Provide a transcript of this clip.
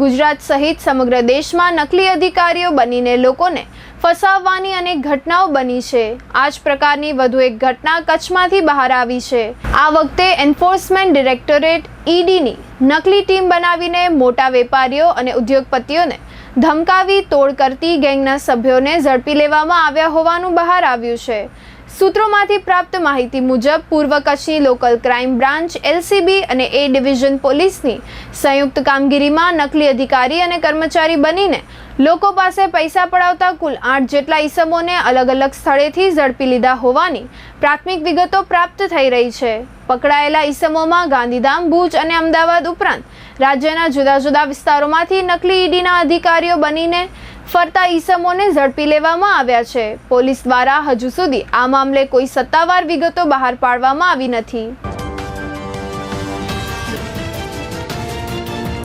ગુજરાત સહિત સમગ્ર દેશમાં નકલી અધિકારીઓ બનીને લોકોને ફસાવવાની અનેક ઘટનાઓ બની છે. આ જ પ્રકારની વધુ એક ઘટના કચ્છમાંથી બહાર આવી છે. આ વખતે એન્ફોર્સમેન્ટ ડિરેક્ટોરેટ ઈડીની નકલી ટીમ બનાવીને મોટા વેપારીઓ અને ઉદ્યોગપતિઓને ધમકાવી, તોડ કરતી ગેંગના સભ્યોને ઝડપી લેવામાં આવ્યા હોવાનું બહાર આવ્યું છે. સૂત્રોમાંથી પ્રાપ્ત માહિતી મુજબ પૂર્વ કચ્છની લોકલ ક્રાઇમ બ્રાન્ચ, એલસીબી અને એ ડિવિઝન પોલીસની સંયુક્ત કામગીરીમાં નકલી અધિકારી અને કર્મચારી બનીને લોકો પાસે પૈસા પડાવતા કુલ આઠ જેટલા ઈસમોને અલગ અલગ સ્થળેથી ઝડપી લીધા હોવાની પ્રાથમિક વિગતો પ્રાપ્ત થઈ રહી છે. પકડાયેલા ઈસમોમાં ગાંધીધામ, ભુજ અને અમદાવાદ ઉપરાંત રાજ્યના જુદા જુદા વિસ્તારોમાંથી નકલી ઈડીના અધિકારીઓ બનીને ફરતા ઈસમોને ઝડપી લેવામાં આવ્યા છે. પોલીસ દ્વારા હજુ સુધી આ મામલે કોઈ સત્તાવાર વિગતો બહાર પાડવામાં આવી નથી.